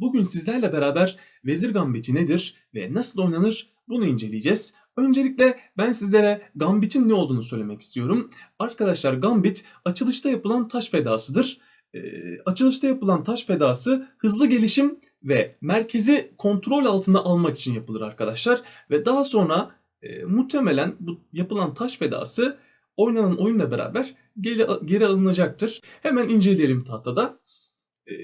Bugün sizlerle beraber Vezir Gambiti nedir ve nasıl oynanır bunu inceleyeceğiz. Öncelikle ben sizlere Gambit'in ne olduğunu söylemek istiyorum. Arkadaşlar Gambit açılışta yapılan taş fedasıdır. Ee, açılışta yapılan taş fedası hızlı gelişim ve merkezi kontrol altına almak için yapılır arkadaşlar. Ve daha sonra e, muhtemelen bu yapılan taş fedası oynanan oyunla beraber geri, geri alınacaktır. Hemen inceleyelim tahtada. Ee,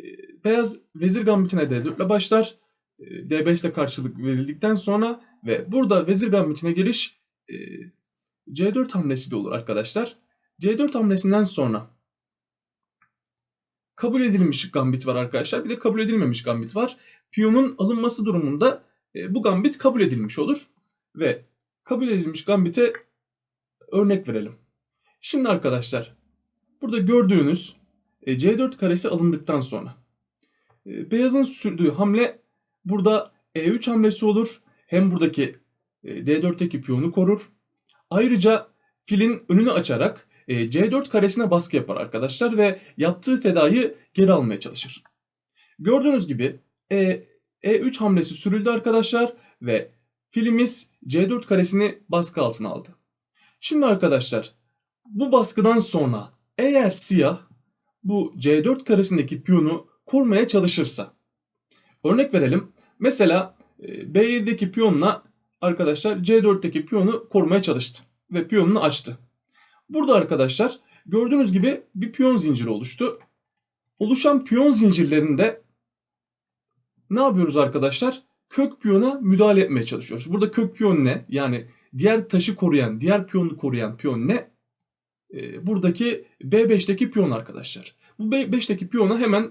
beyaz vezir gambitine D4 ile başlar. Ee, D5 ile karşılık verildikten sonra ve burada vezir gambitine giriş e, C4 hamlesi de olur arkadaşlar. C4 hamlesinden sonra kabul edilmiş gambit var arkadaşlar. Bir de kabul edilmemiş gambit var. Piyonun alınması durumunda e, bu gambit kabul edilmiş olur. Ve kabul edilmiş gambite örnek verelim. Şimdi arkadaşlar burada gördüğünüz e, C4 karesi alındıktan sonra beyazın sürdüğü hamle burada E3 hamlesi olur. Hem buradaki e, D4'teki piyonu korur. Ayrıca filin önünü açarak e, C4 karesine baskı yapar arkadaşlar ve yaptığı fedayı geri almaya çalışır. Gördüğünüz gibi E, E3 hamlesi sürüldü arkadaşlar ve filimiz C4 karesini baskı altına aldı. Şimdi arkadaşlar bu baskıdan sonra eğer siyah bu C4 karesindeki piyonu kurmaya çalışırsa örnek verelim. Mesela e, B7'deki piyonla arkadaşlar C4'teki piyonu korumaya çalıştı ve piyonunu açtı. Burada arkadaşlar gördüğünüz gibi bir piyon zinciri oluştu. Oluşan piyon zincirlerinde ne yapıyoruz arkadaşlar? Kök piyona müdahale etmeye çalışıyoruz. Burada kök piyon ne? Yani diğer taşı koruyan, diğer piyonu koruyan piyon ne? Ee, buradaki B5'teki piyon arkadaşlar. Bu B5'teki piyona hemen e,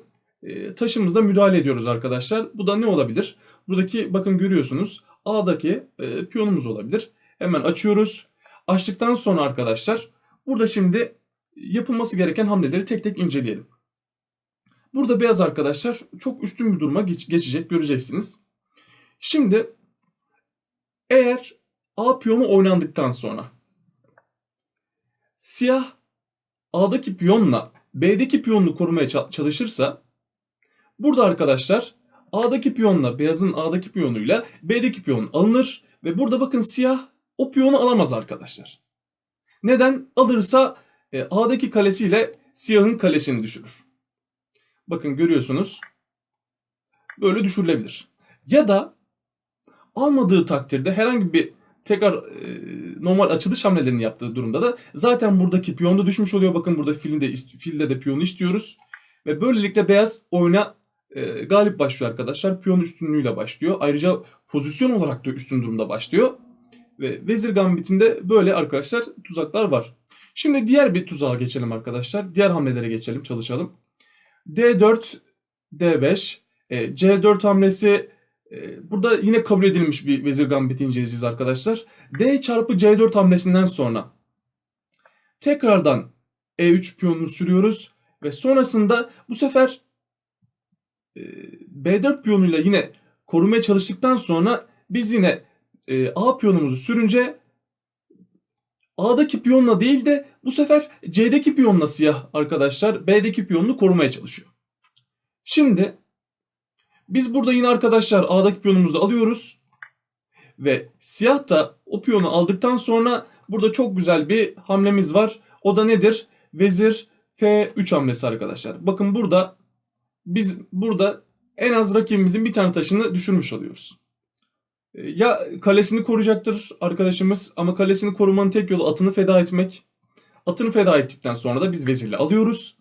taşımızda müdahale ediyoruz arkadaşlar. Bu da ne olabilir? Buradaki bakın görüyorsunuz A'daki e, piyonumuz olabilir. Hemen açıyoruz. Açtıktan sonra arkadaşlar burada şimdi yapılması gereken hamleleri tek tek inceleyelim. Burada beyaz arkadaşlar çok üstün bir duruma geç, geçecek göreceksiniz. Şimdi eğer A piyonu oynandıktan sonra siyah A'daki piyonla B'deki piyonunu korumaya çalışırsa burada arkadaşlar A'daki piyonla beyazın A'daki piyonuyla B'deki piyon alınır ve burada bakın siyah o piyonu alamaz arkadaşlar. Neden? Alırsa e, A'daki kalesiyle siyahın kalesini düşürür. Bakın görüyorsunuz. Böyle düşürülebilir. Ya da almadığı takdirde herhangi bir tekrar e, normal açılış hamlelerini yaptığı durumda da zaten buradaki piyon da düşmüş oluyor. Bakın burada filde, filde de piyonu istiyoruz. Ve böylelikle beyaz oyuna e, galip başlıyor arkadaşlar. Piyon üstünlüğüyle başlıyor. Ayrıca pozisyon olarak da üstün durumda başlıyor. Ve Vezir Gambit'inde böyle arkadaşlar tuzaklar var. Şimdi diğer bir tuzağa geçelim arkadaşlar. Diğer hamlelere geçelim, çalışalım. D4, D5, e, C4 hamlesi e, burada yine kabul edilmiş bir Vezir Gambit inceleyeceğiz arkadaşlar. D çarpı C4 hamlesinden sonra tekrardan E3 piyonunu sürüyoruz ve sonrasında bu sefer B4 piyonuyla yine korumaya çalıştıktan sonra biz yine e, A piyonumuzu sürünce A'daki piyonla değil de bu sefer C'deki piyonla siyah arkadaşlar B'deki piyonunu korumaya çalışıyor. Şimdi biz burada yine arkadaşlar A'daki piyonumuzu alıyoruz. Ve siyah da o piyonu aldıktan sonra burada çok güzel bir hamlemiz var. O da nedir? Vezir F3 hamlesi arkadaşlar. Bakın burada biz burada en az rakibimizin bir tane taşını düşürmüş oluyoruz. Ee, ya kalesini koruyacaktır arkadaşımız ama kalesini korumanın tek yolu atını feda etmek. Atını feda ettikten sonra da biz vezirle alıyoruz.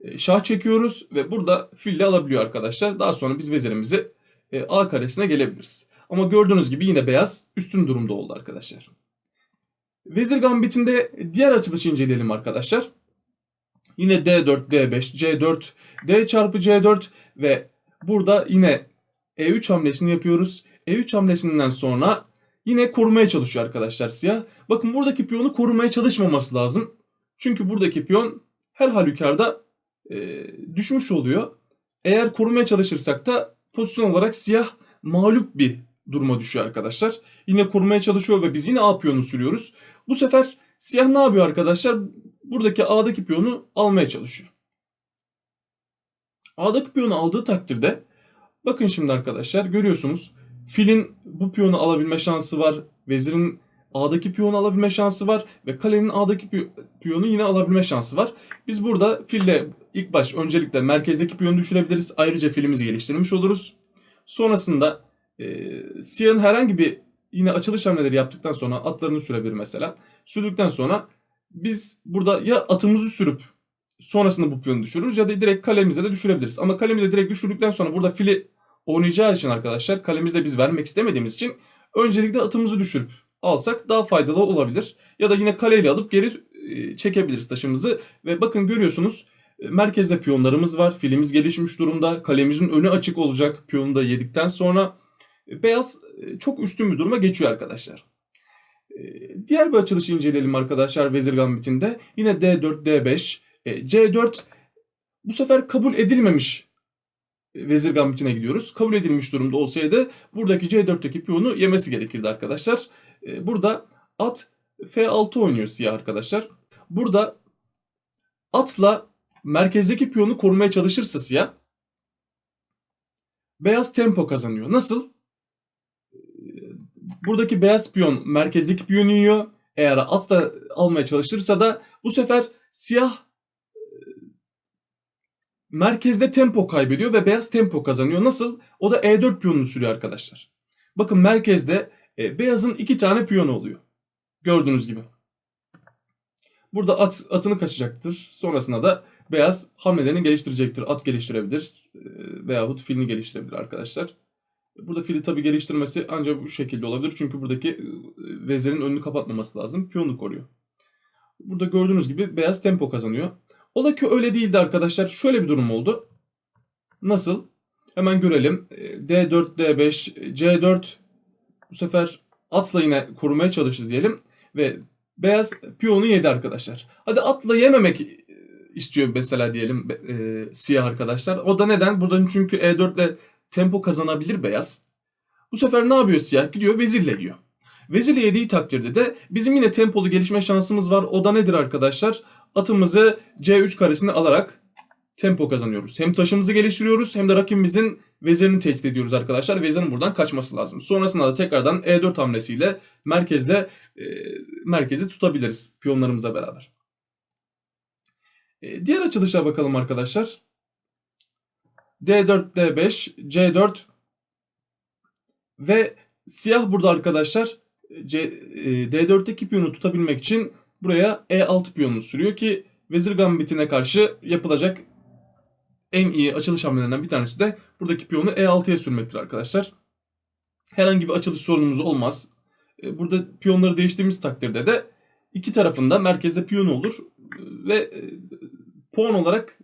Ee, şah çekiyoruz ve burada fille alabiliyor arkadaşlar. Daha sonra biz vezirimizi e, A karesine gelebiliriz. Ama gördüğünüz gibi yine beyaz üstün durumda oldu arkadaşlar. Vezir gambitinde diğer açılışı inceleyelim arkadaşlar. Yine D4, D5, C4, D çarpı C4 ve burada yine E3 hamlesini yapıyoruz. E3 hamlesinden sonra yine korumaya çalışıyor arkadaşlar siyah. Bakın buradaki piyonu korumaya çalışmaması lazım. Çünkü buradaki piyon her halükarda e, düşmüş oluyor. Eğer korumaya çalışırsak da pozisyon olarak siyah mağlup bir duruma düşüyor arkadaşlar. Yine korumaya çalışıyor ve biz yine A piyonu sürüyoruz. Bu sefer siyah ne yapıyor arkadaşlar? Buradaki A'daki piyonu almaya çalışıyor. A'daki piyonu aldığı takdirde Bakın şimdi arkadaşlar görüyorsunuz. Filin bu piyonu alabilme şansı var. Vezirin A'daki piyonu alabilme şansı var. Ve kalenin A'daki piy- piyonu yine alabilme şansı var. Biz burada fille ilk baş öncelikle merkezdeki piyonu düşürebiliriz. Ayrıca filimizi geliştirmiş oluruz. Sonrasında e, siyahın herhangi bir yine açılış hamleleri yaptıktan sonra atlarını sürebilir mesela. Sürdükten sonra biz burada ya atımızı sürüp sonrasında bu piyonu düşürürüz ya da direkt kalemize de düşürebiliriz. Ama kalemize direkt düşürdükten sonra burada fili oynayacağı için arkadaşlar kalemizde biz vermek istemediğimiz için öncelikle atımızı düşürüp alsak daha faydalı olabilir. Ya da yine kaleyle alıp geri e, çekebiliriz taşımızı. Ve bakın görüyorsunuz e, merkezde piyonlarımız var. Filimiz gelişmiş durumda. Kalemizin önü açık olacak piyonu da yedikten sonra. E, Beyaz çok üstün bir duruma geçiyor arkadaşlar. E, Diğer bir açılışı inceleyelim arkadaşlar Vezir Gambit'inde. Yine D4, D5, e, C4 bu sefer kabul edilmemiş Vezir Gambit'ine gidiyoruz. Kabul edilmiş durumda olsaydı buradaki C4'teki piyonu yemesi gerekirdi arkadaşlar. E, Burada at F6 oynuyor siyah arkadaşlar. Burada atla merkezdeki piyonu korumaya çalışırsa siyah beyaz tempo kazanıyor. Nasıl? Buradaki beyaz piyon merkezdeki piyonu yiyor. Eğer at da almaya çalışırsa da bu sefer siyah e, merkezde tempo kaybediyor ve beyaz tempo kazanıyor. Nasıl? O da E4 piyonunu sürüyor arkadaşlar. Bakın merkezde e, beyazın iki tane piyonu oluyor. Gördüğünüz gibi. Burada at atını kaçacaktır. Sonrasında da beyaz hamlelerini geliştirecektir. At geliştirebilir e, veyahut filini geliştirebilir arkadaşlar. Burada fili tabii geliştirmesi ancak bu şekilde olabilir. Çünkü buradaki e, vezirin önünü kapatmaması lazım. Piyonu koruyor. Burada gördüğünüz gibi beyaz tempo kazanıyor. Ola ki öyle değildi arkadaşlar. Şöyle bir durum oldu. Nasıl? Hemen görelim. E, D4, D5, C4 bu sefer atla yine korumaya çalıştı diyelim. Ve beyaz piyonu yedi arkadaşlar. Hadi atla yememek e, istiyor mesela diyelim e, siyah arkadaşlar. O da neden? Buradan çünkü E4 ile tempo kazanabilir beyaz. Bu sefer ne yapıyor siyah? Gidiyor vezirle yiyor. Vezirle yediği takdirde de bizim yine tempolu gelişme şansımız var. O da nedir arkadaşlar? Atımızı C3 karesine alarak tempo kazanıyoruz. Hem taşımızı geliştiriyoruz hem de rakibimizin vezirini tehdit ediyoruz arkadaşlar. Vezirin buradan kaçması lazım. Sonrasında da tekrardan E4 hamlesiyle merkezde e, merkezi tutabiliriz piyonlarımızla beraber. E, diğer açılışa bakalım arkadaşlar. D4, D5, C4 ve siyah burada arkadaşlar C, e, D4'teki piyonu tutabilmek için buraya E6 piyonunu sürüyor ki Vezir Gambit'ine karşı yapılacak en iyi açılış hamlelerinden bir tanesi de buradaki piyonu E6'ya sürmektir arkadaşlar. Herhangi bir açılış sorunumuz olmaz. E, Burada piyonları değiştirdiğimiz takdirde de iki tarafında merkezde piyon olur ve e, puan olarak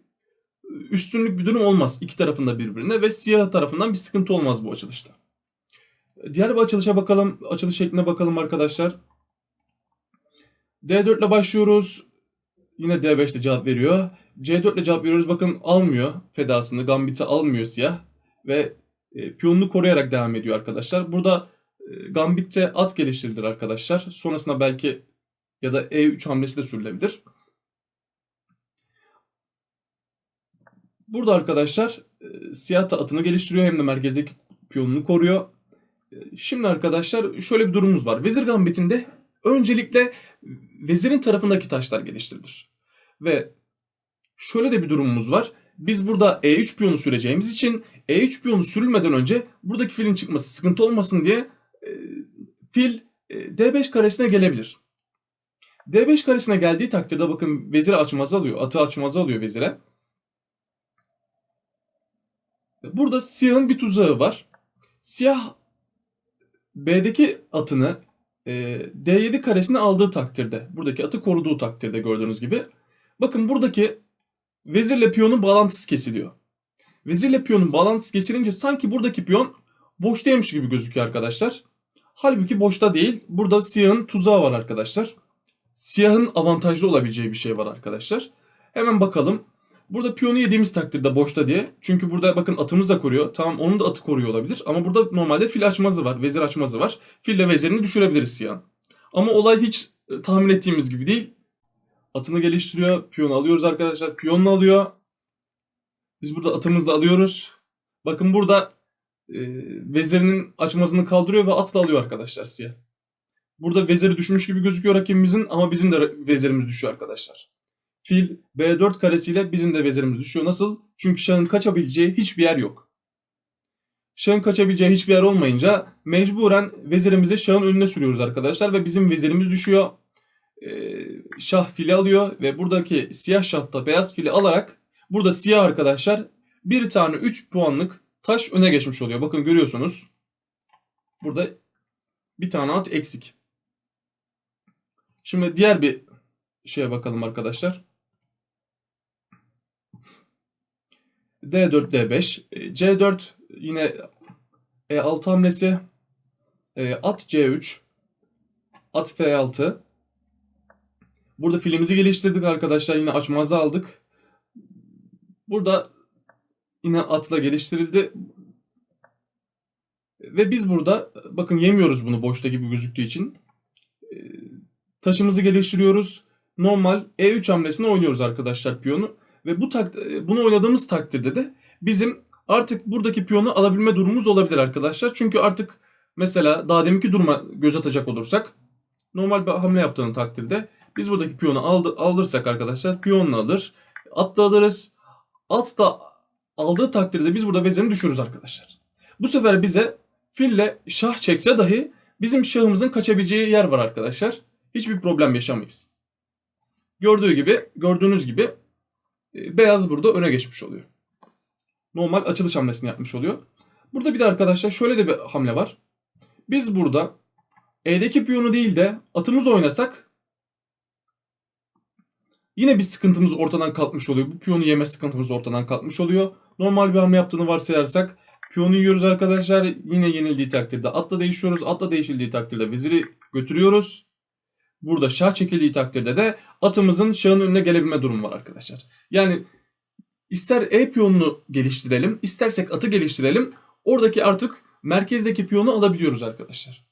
üstünlük bir durum olmaz iki tarafında birbirine ve siyah tarafından bir sıkıntı olmaz bu açılışta. Diğer bir açılışa bakalım. Açılış şekline bakalım arkadaşlar. D4 ile başlıyoruz. Yine D5 ile cevap veriyor. C4 ile cevap veriyoruz. Bakın almıyor fedasını. Gambit'i almıyor siyah. Ve e, piyonunu koruyarak devam ediyor arkadaşlar. Burada e, Gambit'te at geliştirilir arkadaşlar. Sonrasında belki ya da E3 hamlesi de sürülebilir. Burada arkadaşlar e, atını geliştiriyor hem de merkezdeki piyonunu koruyor. E, Şimdi arkadaşlar şöyle bir durumumuz var. Vezir Gambit'inde öncelikle vezirin tarafındaki taşlar geliştirilir. Ve şöyle de bir durumumuz var. Biz burada E3 piyonu süreceğimiz için E3 piyonu sürülmeden önce buradaki filin çıkması sıkıntı olmasın diye e, fil e, D5 karesine gelebilir. D5 karesine geldiği takdirde bakın veziri açmaz alıyor. Atı açmaz alıyor vezire. Burada siyahın bir tuzağı var. Siyah B'deki atını e, D7 karesine aldığı takdirde, buradaki atı koruduğu takdirde gördüğünüz gibi. Bakın buradaki vezirle piyonun bağlantısı kesiliyor. Vezirle piyonun bağlantısı kesilince sanki buradaki piyon boştaymış gibi gözüküyor arkadaşlar. Halbuki boşta değil. Burada siyahın tuzağı var arkadaşlar. Siyahın avantajlı olabileceği bir şey var arkadaşlar. Hemen bakalım. Burada piyonu yediğimiz takdirde boşta diye. Çünkü burada bakın atımız da koruyor. Tamam onun da atı koruyor olabilir. Ama burada normalde fil açmazı var. Vezir açmazı var. Fille vezirini düşürebiliriz siyah. Ama olay hiç e, tahmin ettiğimiz gibi değil. Atını geliştiriyor. Piyonu alıyoruz arkadaşlar. Piyonunu alıyor. Biz burada atımızı da alıyoruz. Bakın burada e, vezirinin açmazını kaldırıyor ve atla alıyor arkadaşlar siyah. Burada veziri düşmüş gibi gözüküyor rakibimizin ama bizim de vezirimiz düşüyor arkadaşlar. Fil B4 karesiyle bizim de vezirimiz düşüyor. Nasıl? Çünkü şahın kaçabileceği hiçbir yer yok. Şahın kaçabileceği hiçbir yer olmayınca mecburen vezirimizi şahın önüne sürüyoruz arkadaşlar ve bizim vezirimiz düşüyor. Ee, şah fili alıyor ve buradaki siyah şahta beyaz fili alarak burada siyah arkadaşlar bir tane 3 puanlık taş öne geçmiş oluyor. Bakın görüyorsunuz. Burada bir tane at eksik. Şimdi diğer bir şeye bakalım arkadaşlar. D4, D5, e, C4 yine E6 hamlesi, e, at C3, at F6. Burada filimizi geliştirdik arkadaşlar. Yine açmazı aldık. Burada yine atla geliştirildi. Ve biz burada bakın yemiyoruz bunu boşta gibi gözüktüğü için. E, Taşımızı geliştiriyoruz. Normal E3 hamlesini oynuyoruz arkadaşlar piyonu. Ve bu tak bunu oynadığımız takdirde de bizim artık buradaki piyonu alabilme durumumuz olabilir arkadaşlar. Çünkü artık mesela daha deminki duruma göz atacak olursak normal bir hamle yaptığın takdirde biz buradaki piyonu aldı, aldırsak arkadaşlar piyonla alır. At da alırız. At da aldığı takdirde biz burada vezirini düşürürüz arkadaşlar. Bu sefer bize fille şah çekse dahi bizim şahımızın kaçabileceği yer var arkadaşlar. Hiçbir problem yaşamayız. Gördüğü gibi, gördüğünüz gibi beyaz burada öne geçmiş oluyor. Normal açılış hamlesini yapmış oluyor. Burada bir de arkadaşlar şöyle de bir hamle var. Biz burada E'deki piyonu değil de atımız oynasak yine bir sıkıntımız ortadan kalkmış oluyor. Bu piyonu yeme sıkıntımız ortadan kalkmış oluyor. Normal bir hamle yaptığını varsayarsak piyonu yiyoruz arkadaşlar. Yine yenildiği takdirde atla değişiyoruz. Atla değişildiği takdirde veziri götürüyoruz. Burada şah çekildiği takdirde de atımızın şahın önüne gelebilme durumu var arkadaşlar. Yani ister E piyonunu geliştirelim, istersek atı geliştirelim. Oradaki artık merkezdeki piyonu alabiliyoruz arkadaşlar.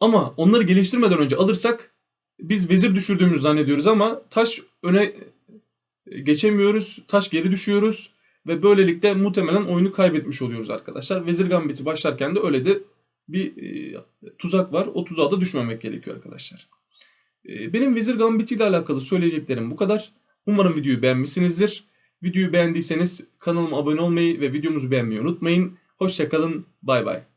Ama onları geliştirmeden önce alırsak biz vezir düşürdüğümüzü zannediyoruz ama taş öne geçemiyoruz. Taş geri düşüyoruz ve böylelikle muhtemelen oyunu kaybetmiş oluyoruz arkadaşlar. Vezir gambiti başlarken de öyle de bir e, tuzak var. O tuzağa da düşmemek gerekiyor arkadaşlar. E, benim vezir gambiti ile alakalı söyleyeceklerim bu kadar. Umarım videoyu beğenmişsinizdir. Videoyu beğendiyseniz kanalıma abone olmayı ve videomuzu beğenmeyi unutmayın. Hoşçakalın. Bay bay.